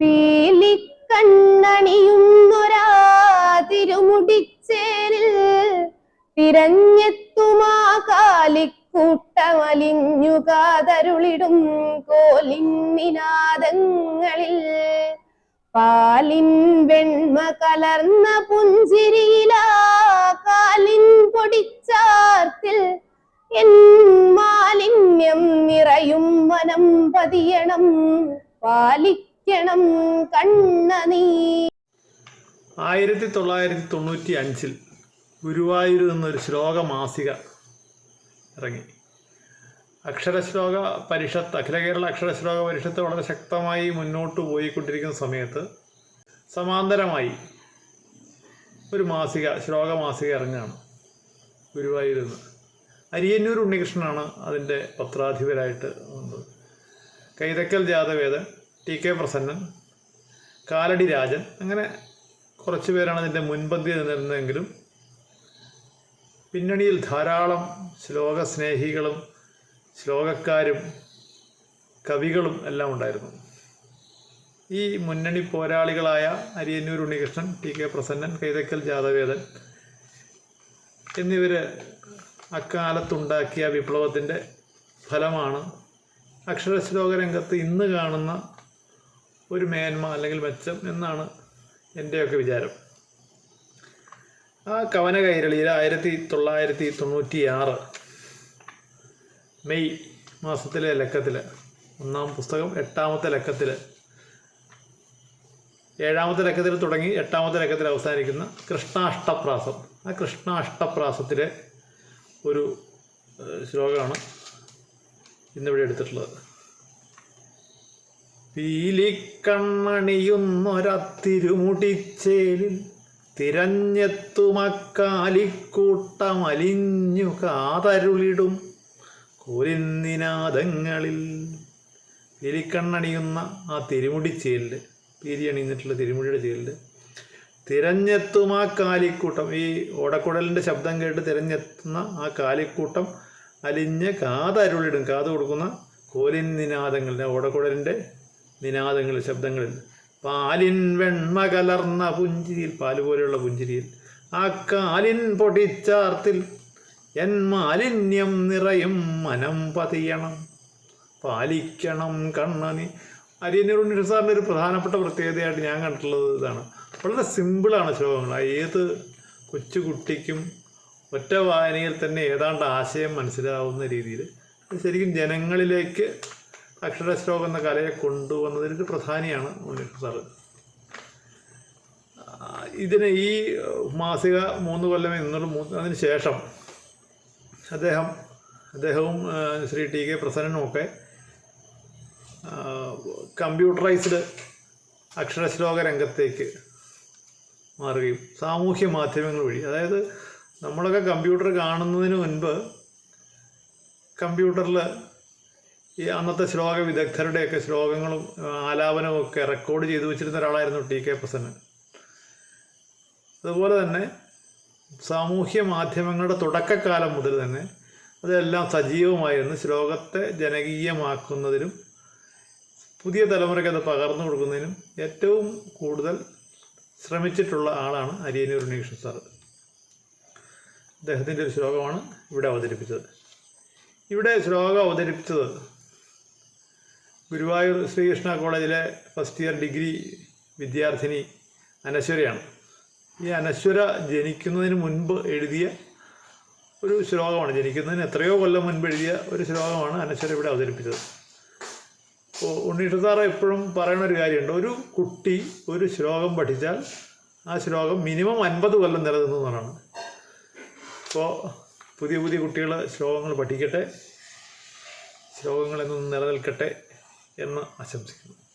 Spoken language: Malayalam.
പീലിക്കണ്ണണിയുന്നൊരാ തിരുമുടിച്ചേരിൽ തിരഞ്ഞെത്തുമാ കാലിക്കൂട്ടമലിഞ്ഞു കാതരുളിടും കോലിന്നിനാദങ്ങളിൽ പാലിൻ വെണ്മ കലർന്ന പുഞ്ചിരിയിലാ കാലിൻ പൊടിച്ചാർത്തിൽ എൻ മാലിന്യം നിറയും വനം പതിയണം. കണ്ണനീ ആയിരത്തി തൊള്ളായിരത്തി തൊണ്ണൂറ്റി അഞ്ചിൽ ഗുരുവായൂർ എന്നൊരു ശ്ലോക മാസിക ഇറങ്ങി. അക്ഷരശ്ലോക പരിഷത്ത് അഖില കേരള അക്ഷരശ്ലോക പരിഷത്ത് വളരെ ശക്തമായി മുന്നോട്ട് പോയിക്കൊണ്ടിരിക്കുന്ന സമയത്ത് സമാന്തരമായി ഒരു മാസിക ശ്ലോക മാസിക ഇറങ്ങുകയാണ് ഗുരുവായൂരിൽ നിന്ന്. അരിയന്നൂർ ഉണ്ണികൃഷ്ണനാണ് അതിന്റെ പത്രാധിപരായിട്ട് കൈതക്കൽ ജാതവേദൻ ടി കെ പ്രസന്നൻ കാലടി രാജൻ അങ്ങനെ കുറച്ച് പേരാണ് ഇതിന്റെ മുൻപന്തി നിന്നിരുന്നതെങ്കിലും പിന്നണിയിൽ ധാരാളം ശ്ലോകസ്നേഹികളും ശ്ലോകക്കാരും കവികളും എല്ലാം ഉണ്ടായിരുന്നു. ഈ മുന്നണി പോരാളികളായ അരിയന്നൂർ ഉണ്ണികൃഷ്ണൻ ടി കെ പ്രസന്നൻ കൈതക്കൽ ജാതവേദൻ എന്നിവർ അക്കാലത്തുണ്ടാക്കിയ വിപ്ലവത്തിന്റെ ഫലമാണ് അക്ഷരശ്ലോക രംഗത്ത് ഇന്ന് കാണുന്ന ഒരു മേന്മ അല്ലെങ്കിൽ മെച്ചം എന്നാണ് എന്റെയൊക്കെ വിചാരം. ആ കവന കൈരളിയിൽ ആയിരത്തി തൊള്ളായിരത്തി തൊണ്ണൂറ്റി ആറ് മെയ് മാസത്തിലെ ലക്കത്തിൽ ഒന്നാം പുസ്തകം എട്ടാമത്തെ ലക്കത്തിൽ ഏഴാമത്തെ ലക്കത്തിൽ തുടങ്ങി എട്ടാമത്തെ ലക്കത്തിൽ അവസാനിക്കുന്ന കൃഷ്ണാഷ്ടപ്രാസം. ആ കൃഷ്ണാഷ്ടപ്രാസത്തിലെ ഒരു ശ്ലോകമാണ് ഇന്നിവിടെ എടുത്തിട്ടുള്ളത്. പീലിക്കണ്ണണിയുന്നൊരത്തിരുമുടിച്ചേലിൽ തിരഞ്ഞെത്തുമക്കാലിക്കൂട്ടമലിഞ്ഞു കാതരുളിടും കോലിന്നിനാദങ്ങളിൽ പീലിക്കണ്ണണിയുന്ന ആ തിരുമുടിച്ചേലിൽ പീലി അണിഞ്ഞിട്ടുള്ള തിരുമുടിയുടെ ചേലിൽ തിരഞ്ഞെത്തും ആ കാലിക്കൂട്ടം ഈ ഓടക്കുടലിന്റെ ശബ്ദം കേട്ട് തിരഞ്ഞെത്തുന്ന ആ കാലിക്കൂട്ടം അലിഞ്ഞ് കാതരുളിടും കാത് കൊടുക്കുന്ന കോലിൻ നിനാദങ്ങളുടെ ഓടക്കുടലിന്റെ നിനാദങ്ങളിൽ ശബ്ദങ്ങളിൽ പാലിൻ വെണ്മ കലർന്ന പുഞ്ചിരിയിൽ പാൽ പോലെയുള്ള പുഞ്ചിരിയിൽ. ആ കാലിൻ പൊടിച്ചാർത്തിൽ എൻ മാലിന്യം നിറയും മനം പതിയണം. പാലിക്കണം കണ്ണനി. അരിയന്നൂർ സാറിന്റെ ഒരു പ്രധാനപ്പെട്ട പ്രത്യേകതയായിട്ട് ഞാൻ കണ്ടിട്ടുള്ളത് ഇതാണ്. വളരെ സിമ്പിളാണ് ശ്ലോകങ്ങൾ. ഏത് കൊച്ചു കുട്ടിക്കും ഒറ്റ വായനയിൽ തന്നെ ഏതാണ്ട് ആശയം മനസ്സിലാവുന്ന രീതിയിൽ. ശരിക്കും ജനങ്ങളിലേക്ക് അക്ഷരശ്ലോകം എന്ന കലയെ കൊണ്ടുവന്നതിന് പ്രധാനിയാണ് ഉണ്ണികൃഷ്ണൻ സാറ്. ഇതിന് ഈ മാസിക മൂന്ന് കൊല്ലം എന്നുള്ള മൂന്ന് അതിന് ശേഷം അദ്ദേഹം അദ്ദേഹവും ശ്രീ ടി കെ പ്രസന്നനും ഒക്കെ കമ്പ്യൂട്ടറൈസ്ഡ് അക്ഷരശ്ലോക രംഗത്തേക്ക് മാറുകയും സാമൂഹ്യ മാധ്യമങ്ങൾ വഴി. അതായത് നമ്മളൊക്കെ കമ്പ്യൂട്ടർ കാണുന്നതിന് മുൻപ് കമ്പ്യൂട്ടറിൽ ഈ അന്നത്തെ ശ്ലോക വിദഗ്ധരുടെയൊക്കെ ശ്ലോകങ്ങളും ആലാപനവും ഒക്കെ റെക്കോർഡ് ചെയ്തു വെച്ചിരുന്ന ഒരാളായിരുന്നു ടി കെ പ്രസന്നൻ. അതുപോലെ തന്നെ സാമൂഹ്യ മാധ്യമങ്ങളുടെ തുടക്കക്കാലം മുതൽ തന്നെ അതെല്ലാം സജീവമായിരുന്നു. ശ്ലോകത്തെ ജനകീയമാക്കുന്നതിനും പുതിയ തലമുറയ്ക്ക് അത് പകർന്നു കൊടുക്കുന്നതിനും ഏറ്റവും കൂടുതൽ ശ്രമിച്ചിട്ടുള്ള ആളാണ് അരിയനൂർ ഉണ്ണികൃഷ്ണൻ സാർ. അദ്ദേഹത്തിന്റെ ഒരു ശ്ലോകമാണ് ഇവിടെ അവതരിപ്പിച്ചത്. ഇവിടെ ശ്ലോകം അവതരിപ്പിച്ചത് ഗുരുവായൂർ ശ്രീകൃഷ്ണ കോളേജിലെ ഫസ്റ്റ് ഇയർ ഡിഗ്രി വിദ്യാർത്ഥിനി അനശ്വരയാണ്. ഈ അനശ്വര ജനിക്കുന്നതിന് മുൻപ് എഴുതിയ ഒരു ശ്ലോകമാണ്. ജനിക്കുന്നതിന് എത്രയോ കൊല്ലം മുൻപ് എഴുതിയ ഒരു ശ്ലോകമാണ് അനശ്വര ഇവിടെ അവതരിപ്പിച്ചത്. അപ്പോൾ ഉണ്ണീഷ് എപ്പോഴും പറയുന്ന ഒരു കാര്യമുണ്ട്. ഒരു കുട്ടി ഒരു ശ്ലോകം പഠിച്ചാൽ ആ ശ്ലോകം മിനിമം അൻപത് കൊല്ലം നിലനിന്നു എന്നാണ്. അപ്പോൾ പുതിയ പുതിയ കുട്ടികൾ ശ്ലോകങ്ങൾ പഠിക്കട്ടെ ശ്ലോകങ്ങളിൽ നിന്ന് നിലനിൽക്കട്ടെ. എന്ന് ആശംസിക്കുന്നു.